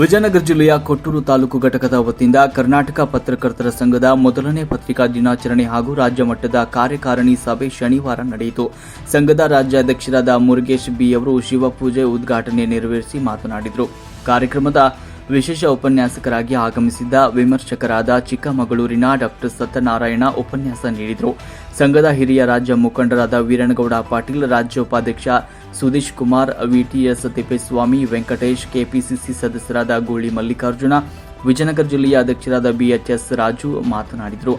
ವಿಜಯನಗರ ಜಿಲ್ಲೆಯ ಕೊಟ್ಟೂರು ತಾಲೂಕು ಘಟಕದ ವತಿಯಿಂದ ಕರ್ನಾಟಕ ಪತ್ರಕರ್ತರ ಸಂಘದ ಮೊದಲನೇ ಪತ್ರಿಕಾ ದಿನಾಚರಣೆ ಹಾಗೂ ರಾಜ್ಯ ಮಟ್ಟದ ಕಾರ್ಯಕಾರಿಣಿ ಸಭೆ ಶನಿವಾರ ನಡೆಯಿತು. ಸಂಘದ ರಾಜ್ಯಾಧ್ಯಕ್ಷರಾದ ಮುರುಗೇಶ್ ಬಿ ಅವರು ಶಿವಪೂಜೆ ಉದ್ಘಾಟನೆ ನೆರವೇರಿಸಿ ಮಾತನಾಡಿದರು. ಕಾರ್ಯಕ್ರಮದ ವಿಶೇಷ ಉಪನ್ಯಾಸಕರಾಗಿ ಆಗಮಿಸಿದ್ದ ವಿಮರ್ಶಕರಾದ ಚಿಕ್ಕಮಗಳೂರಿನ ಡಾಕ್ಟರ್ ಸತ್ಯನಾರಾಯಣ ಉಪನ್ಯಾಸ ನೀಡಿದರು. ಸಂಘದ ಹಿರಿಯ ರಾಜ್ಯ ಮುಖಂಡರಾದ ವೀರಣಗೌಡ ಪಾಟೀಲ್ ರಾಜ್ಯ ಉಪಾಧ್ಯಕ್ಷ ಸುದೀಶ್ ಕುಮಾರ್ ವಿಟಿಎಸ್ ತಿಪ್ಪೇಸ್ವಾಮಿ, ವೆಂಕಟೇಶ್, ಕೆಪಿಸಿಸಿ ಸದಸ್ಯರಾದ ಗೋಳಿ ಮಲ್ಲಿಕಾರ್ಜುನ, ವಿಜಯನಗರ ಜಿಲ್ಲೆಯ ಅಧ್ಯಕ್ಷರಾದ ಬಿಎಚ್ಎಸ್ ರಾಜು ಮಾತನಾಡಿದರು.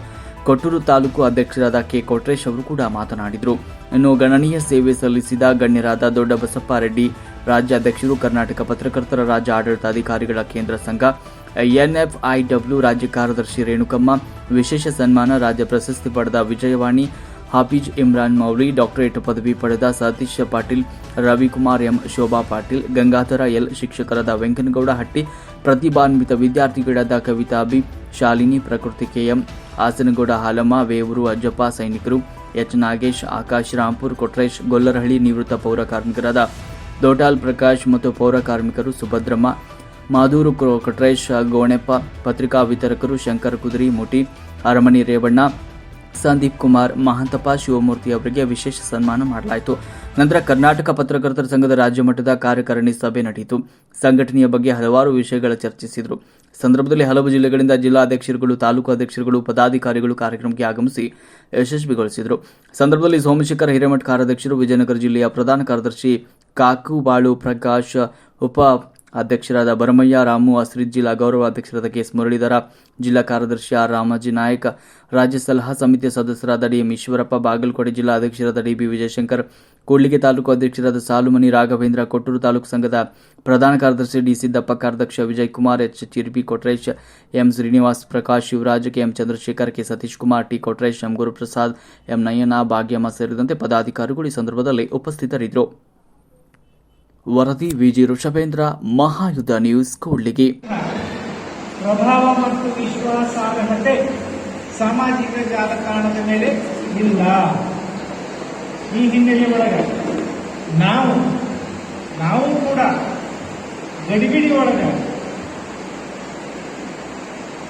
ಕೊಟ್ಟೂರು ತಾಲೂಕು ಅಧ್ಯಕ್ಷರಾದ ಕೆ ಕೊಟ್ರೇಶ್ ಅವರು ಕೂಡ ಮಾತನಾಡಿದರು. ಇನ್ನು ಗಣನೀಯ ಸೇವೆ ಸಲ್ಲಿಸಿದ ಗಣ್ಯರಾದ ದೊಡ್ಡ ಬಸಪ್ಪ ರೆಡ್ಡಿ, ರಾಜ್ಯಾಧ್ಯಕ್ಷರು, ಕರ್ನಾಟಕ ಪತ್ರಕರ್ತರ ರಾಜ್ಯ ಆಡಳಿತಾಧಿಕಾರಿಗಳ ಕೇಂದ್ರ ಸಂಘ, ಎನ್ಎಫ್ಐಡಬ್ಲ್ಯೂ ರಾಜ್ಯ ಕಾರ್ಯದರ್ಶಿ ರೇಣುಕಮ್ಮ, ವಿಶೇಷ ಸನ್ಮಾನ ರಾಜ್ಯ ಪ್ರಶಸ್ತಿ ಪಡೆದ ವಿಜಯವಾಣಿ ಹಾಫೀಜ್ ಇಮ್ರಾನ್ ಮೌಲಿ, ಡಾಕ್ಟರೇಟ್ ಪದವಿ ಪಡೆದ ಸತೀಶ್ ಪಾಟೀಲ್, ರವಿಕುಮಾರ್ ಎಂ ಶೋಭಾ ಪಾಟೀಲ್, ಗಂಗಾಧರ ಎಲ್ ಶಿಕ್ಷಕರಾದ ವೆಂಕನಗೌಡ ಹಟ್ಟಿ, ಪ್ರತಿಭಾನ್ವಿತ ವಿದ್ಯಾರ್ಥಿಗಳಾದ ಕವಿತಾ ಬಿ, ಶಾಲಿನಿ ಪ್ರಕೃತಿ ಕೆಎಂ ಹಾಸನಗೌಡ ಹಾಲಮ್ಮ, ವೇವೂರು ಅಜ್ಜಪ್ಪ ಸೈನಿಕರು, ಎಚ್ ನಾಗೇಶ್, ಆಕಾಶ್ ರಾಂಪುರ್, ಕೊಟ್ರೇಶ್, ಗೊಲ್ಲರಹಳ್ಳಿ ನಿವೃತ್ತ ಪೌರ ಕಾರ್ಮಿಕರಾದ ದೋಟಾಲ್ ಪ್ರಕಾಶ್ ಮತ್ತು ಪೌರ ಕಾರ್ಮಿಕರು ಸುಭದ್ರಮ್ಮ, ಮಾದೂರು ಕೊಟ್ರೇಶ್, ಗೋಣೆಪ್ಪ, ಪತ್ರಿಕಾ ವಿತರಕರು ಶಂಕರ್ ಕುದುರಿ, ಮುಟಿ ಅರಮಣಿ ರೇವಣ್ಣ ಸಂದೀಪ್ ಕುಮಾರ್, ಮಹಾಂತಪ್ಪ ಶಿವಮೂರ್ತಿ ಅವರಿಗೆ ವಿಶೇಷ ಸನ್ಮಾನ ಮಾಡಲಾಯಿತು. ನಂತರ ಕರ್ನಾಟಕ ಪತ್ರಕರ್ತರ ಸಂಘದ ರಾಜ್ಯ ಮಟ್ಟದ ಕಾರ್ಯಕಾರಿಣಿ ಸಭೆ ನಡೆಯಿತು. ಸಂಘಟನೆಯ ಬಗ್ಗೆ ಹಲವಾರು ವಿಷಯಗಳ ಚರ್ಚಿಸಿದರು. ಸಂದರ್ಭದಲ್ಲಿ ಹಲವು ಜಿಲ್ಲೆಗಳಿಂದ ಜಿಲ್ಲಾಧ್ಯಕ್ಷರುಗಳು, ತಾಲೂಕು ಅಧ್ಯಕ್ಷರುಗಳು, ಪದಾಧಿಕಾರಿಗಳು ಕಾರ್ಯಕ್ರಮಕ್ಕೆ ಆಗಮಿಸಿ ಯಶಸ್ವಿಗೊಳಿಸಿದರು. ಸಂದರ್ಭದಲ್ಲಿ ಸೋಮಶೇಖರ್ ಹಿರೇಮಠ ಕಾರ್ಯಾಧ್ಯಕ್ಷರು, ವಿಜಯನಗರ ಜಿಲ್ಲೆಯ ಪ್ರಧಾನ ಕಾರ್ಯದರ್ಶಿ ಕಾಕುಬಾಳು ಪ್ರಕಾಶ್, ಉಪ ಅಧ್ಯಕ್ಷರಾದ ಭರಮಯ್ಯ ರಾಮು, ಅಸ್ರಿತ್ ಜಿಲ್ಲಾ ಗೌರವ ಅಧ್ಯಕ್ಷರಾದ ಕೆಎಸ್ ಮುರಳೀಧರ, ಜಿಲ್ಲಾ ಕಾರ್ಯದರ್ಶಿ ಆರ್ ರಾಮಾಜಿ ನಾಯಕ, ರಾಜ್ಯ ಸಲಹಾ ಸಮಿತಿಯ ಸದಸ್ಯರಾದ ಡಿಎಂ ಈಶ್ವರಪ್ಪ, ಬಾಗಲಕೋಟೆ ಜಿಲ್ಲಾ ಅಧ್ಯಕ್ಷರಾದ ಡಿಬಿ ವಿಜಯಶಂಕರ್, ಕೂಡ್ಲಿಗೆ ತಾಲೂಕು ಅಧ್ಯಕ್ಷರಾದ ಸಾಲುಮನಿ, ರಾಘವೇಂದ್ರ, ಕೊಟ್ಟೂರು ತಾಲೂಕು ಸಂಘದ ಪ್ರಧಾನ ಕಾರ್ಯದರ್ಶಿ ಡಿ ಸಿದ್ದಪ್ಪ ಕಾರ್ಯಾಧ್ಯಕ್ಷ Vijay Kumar, H Chirbi Kotresh, M Srinivas Prakash, Shivaraj KM Chandrashekar, K Satish Kumar, T Kotresh, M Guruprasad, M Nayana, Bhagyamma ಸೇರಿದಂತೆ ಪದಾಧಿಕಾರಿಗಳು ಈ ಸಂದರ್ಭದಲ್ಲಿ ಉಪಸ್ಥಿತರಿದ್ದರು. ವರದಿ ವಿಜಿ ಋಷಭೇಂದ್ರ ಮಹಾಯುದ್ಧ ನ್ಯೂಸ್ ಕೂಡ್ಲಿಗಿ. ಪ್ರಭಾವ ಮತ್ತು ವಿಶ್ವಾಸಾರ್ಹತೆ ಸಾಮಾಜಿಕ ಜಾಲತಾಣದ ಮೇಲೆ ಇಲ್ಲ. ಈ ಹಿನ್ನೆಲೆ ಒಳಗೆ ನಾವು ನಾವು ಕೂಡ ಗಡಿಬಿಡಿ ಒಳಗೆ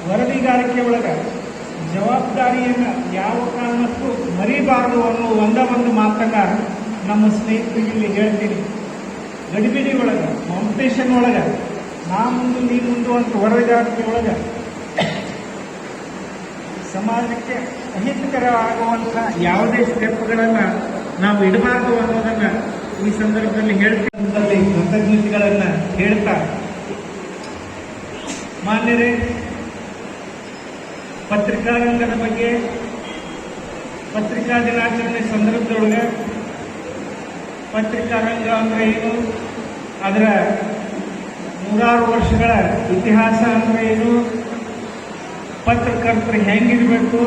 ವರದಿಗಾರಿಕೆ ಒಳಗೆ ಜವಾಬ್ದಾರಿಯನ್ನು ಯಾವ ಕಾರಣಕ್ಕೂ ಮರಿಬಾರದು ಅನ್ನೋ ಒಂದ ಒಂದು ಮಾತನ್ನ ನಮ್ಮ ಸ್ನೇಹಿತರಿಗೆ ಹೇಳ್ತೀನಿ. ಗಡಿಬಿಡಿ ಒಳಗ ಕಾಂಪಿಟೇಷನ್ ಒಳಗ, ನಾ ಮುಂದೆ, ನೀ ಮುಂದೆ ಅಂತ ವರದಿಗಾರಿಕೆ ಒಳಗ ಸಮಾಜಕ್ಕೆ ಆಗುವಂತಹ ಯಾವುದೇ ಸ್ಟೆಪ್ಗಳನ್ನ ನಾವು ಇಡಬಾರದು ಅನ್ನೋದನ್ನ ಈ ಸಂದರ್ಭದಲ್ಲಿ ಹೇಳ್ತಕ್ಕಂಥದ್ದು ಕೃತಜ್ಞತೆಗಳನ್ನ ಹೇಳ್ತಾ, ಮಾನ್ಯರೇ, ಪತ್ರಿಕಾರಂಗದ ಬಗ್ಗೆ ಪತ್ರಿಕಾ ದಿನಾಚರಣೆ ಸಂದರ್ಭದೊಳಗೆ ಪತ್ರಿಕಾ ರಂಗ ಅಂದ್ರೆ ಏನು? ಅದರ ನೂರಾರು ವರ್ಷಗಳ ಇತಿಹಾಸ ಅಂದ್ರೆ ಏನು? ಪತ್ರಕರ್ತರು ಹೆಂಗಿರಬೇಕು?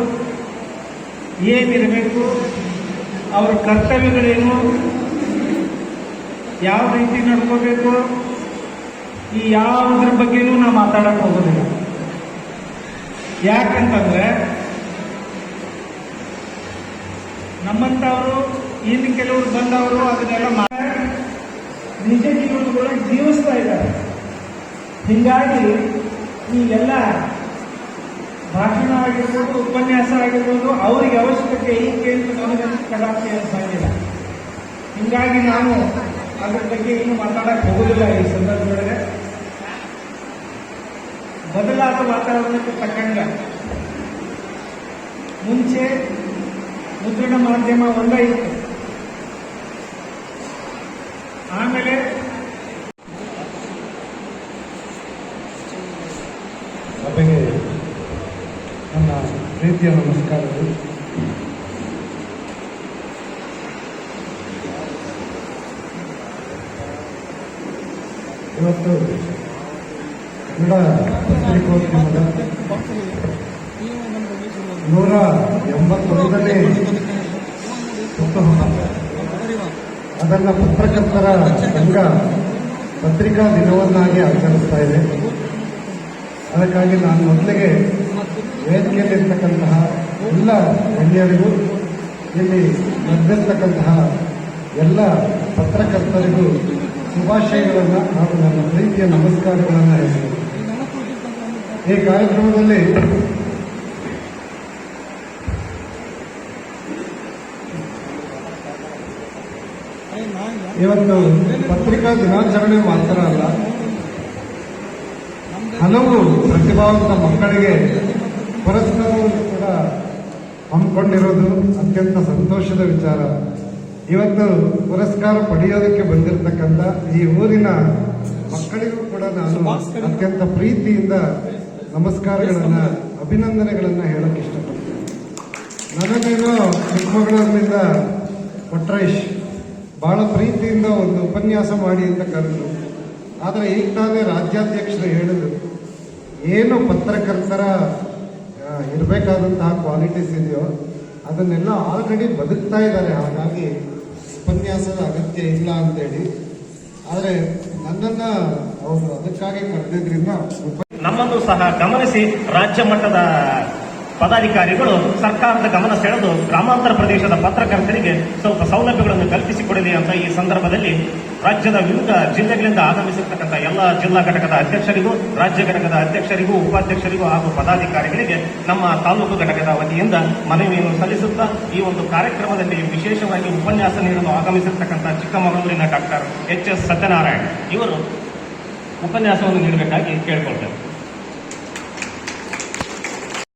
ಏನಿರಬೇಕು? ಅವರ ಕರ್ತವ್ಯಗಳೇನು? ಯಾವ ರೀತಿ ನಡ್ಕೋಬೇಕು? ಈ ಯಾವುದ್ರ ಬಗ್ಗೆನೂ ನಾವು ಮಾತಾಡಕ್ಕೆ ಹೋಗೋದಿಲ್ಲ. ಯಾಕಂತಂದ್ರೆ ನಮ್ಮಂತವರು ಇನ್ನು ಕೆಲವರು ಬಂದವರು ಅದನ್ನೆಲ್ಲ ಮಾ- ನಿಜ ಜೀವನಗಳನ್ನ ಜೀವಿಸ್ತಾ ಇದ್ದಾರೆ. ಹೀಗಾಗಿ ಈ ಎಲ್ಲ ಭಾಷಣ ಆಗಿರ್ಬೋದು, ಉಪನ್ಯಾಸ ಆಗಿರ್ಬೋದು, ಅವರಿಗೆ ಅವಶ್ಯಕತೆ ಈ ಅಂತ ಕದಾಪಿ ಅನ್ಸಂಗಿಲ್ಲ ಹೀಗಾಗಿ ನಾನು ಅದ್ರ ಬಗ್ಗೆ ಏನು ಮಾತಾಡಕ್ಕೆ ಹೋಗೋದಿಲ್ಲ ಈ ಸಂದರ್ಭದೊಳಗೆ. ಬದಲಾದ ವಾತಾವರಣಕ್ಕೆ ತಕ್ಕಂಗ ಮುಂಚೆ ಮುದ್ರಣ ಮಾಧ್ಯಮ ಒಂದೇ ಇತ್ತು. ಪ್ರೀತಿಯ ನಮಸ್ಕಾರಗಳು. ಇವತ್ತು ಕನ್ನಡ ಪತ್ರಿಕೋದ್ಯಮದ ನೂರ ಎಂಬತ್ತೊಂದನೇ ಹುಟ್ಟುಹಬ್ಬ ಅದನ್ನು ಪತ್ರಕರ್ತರ ಸಂಘ ಪತ್ರಿಕಾ ದಿನವನ್ನಾಗಿ ಆಚರಿಸ್ತಾ ಇದೆ. ಅದಕ್ಕಾಗಿ ನಾನು ಮೊದಲಿಗೆ ವೇದಿಕೆಯಲ್ಲಿರ್ತಕ್ಕಂತಹ ಎಲ್ಲ ಗಣ್ಯರಿಗೂ ಇಲ್ಲಿ ಬಂದಿರತಕ್ಕಂತಹ ಎಲ್ಲ ಪತ್ರಕರ್ತರಿಗೂ ಶುಭಾಶಯಗಳನ್ನು ಹಾಗೂ ನನ್ನ ಪ್ರೀತಿಯ ನಮಸ್ಕಾರಗಳನ್ನು ಹೇಳಿದರು ಈ ಕಾರ್ಯಕ್ರಮದಲ್ಲಿ ಇವತ್ತು ಪತ್ರಿಕಾ ದಿನಾಚರಣೆ ಮಾತ್ರ ಅಲ್ಲ, ಹಲವು ಪ್ರತಿಭಾವಂತ ಮಕ್ಕಳಿಗೆ ಪುರಸ್ಕಾರವನ್ನು ಕೂಡ ಹಮ್ಮಿಕೊಂಡಿರೋದು ಅತ್ಯಂತ ಸಂತೋಷದ ವಿಚಾರ. ಇವತ್ತು ಪುರಸ್ಕಾರ ಪಡೆಯೋದಕ್ಕೆ ಬಂದಿರತಕ್ಕಂಥ ಈ ಊರಿನ ಮಕ್ಕಳಿಗೂ ಕೂಡ ನಾನು ಅತ್ಯಂತ ಪ್ರೀತಿಯಿಂದ ನಮಸ್ಕಾರಗಳನ್ನ, ಅಭಿನಂದನೆಗಳನ್ನ ಹೇಳಕ್ ಇಷ್ಟಪಡ್ತೀನಿ. ನನಗೇನೋ ಚಿಕ್ಕಮಗಳೂರಿನಿಂದ ಕೊಟ್ರೇಶ್, ಬಹಳ ಪ್ರೀತಿಯಿಂದ ಒಂದು ಉಪನ್ಯಾಸ ಮಾಡಿ ಅಂತ ಕರೆದ್ರು. ಆದರೆ ಈಗ ತಾನೇ ರಾಜ್ಯಾಧ್ಯಕ್ಷರು ಹೇಳಿದರು, ಏನು ಪತ್ರಕರ್ತರ ಇರಬೇಕಾದಂತಹ ಕ್ವಾಲಿಟೀಸ್ ಇದೆಯೋ, ಅದನ್ನೆಲ್ಲ ಆಲ್ರೆಡಿ ಬದುಕ್ತಾ ಇದ್ದಾರೆ. ಹಾಗಾಗಿ ಉಪನ್ಯಾಸದ ಅಗತ್ಯ ಇಲ್ಲ ಅಂತೇಳಿ. ಆದರೆ ನನ್ನನ್ನು ಅವರು ಅದಕ್ಕಾಗಿ ಕರೆದಿದ್ರಿಂದ ನಮ್ಮನ್ನು ಸಹ ಗಮನಿಸಿ ರಾಜ್ಯ ಮಟ್ಟದ ಪದಾಧಿಕಾರಿಗಳು ಸರ್ಕಾರದ ಗಮನ ಸೆಳೆದು ಗ್ರಾಮಾಂತರ ಪ್ರದೇಶದ ಪತ್ರಕರ್ತರಿಗೆ ಸ್ವಲ್ಪ ಸೌಲಭ್ಯಗಳನ್ನು ಕಲ್ಪಿಸಿಕೊಡಲಿ ಅಂತ ಈ ಸಂದರ್ಭದಲ್ಲಿ ರಾಜ್ಯದ ವಿವಿಧ ಜಿಲ್ಲೆಗಳಿಂದ ಆಗಮಿಸಿರ್ತಕ್ಕಂಥ ಎಲ್ಲ ಜಿಲ್ಲಾ ಘಟಕದ ಅಧ್ಯಕ್ಷರಿಗೂ, ರಾಜ್ಯ ಘಟಕದ ಅಧ್ಯಕ್ಷರಿಗೂ, ಉಪಾಧ್ಯಕ್ಷರಿಗೂ ಹಾಗೂ ಪದಾಧಿಕಾರಿಗಳಿಗೆ ನಮ್ಮ ತಾಲೂಕು ಘಟಕದ ವತಿಯಿಂದ ಮನವಿಯನ್ನು ಸಲ್ಲಿಸುತ್ತಾ ಈ ಒಂದು ಕಾರ್ಯಕ್ರಮದಲ್ಲಿ ವಿಶೇಷವಾಗಿ ಉಪನ್ಯಾಸ ನೀಡಲು ಆಗಮಿಸಿರ್ತಕ್ಕಂಥ ಚಿಕ್ಕಮಗಳೂರಿನ ಡಾಕ್ಟರ್ ಎಚ್ ಎಸ್ ಸತ್ಯನಾರಾಯಣ್ ಇವರು ಉಪನ್ಯಾಸವನ್ನು ನೀಡಬೇಕಾಗಿ ಕೇಳಿಕೊಳ್ತೇವೆ.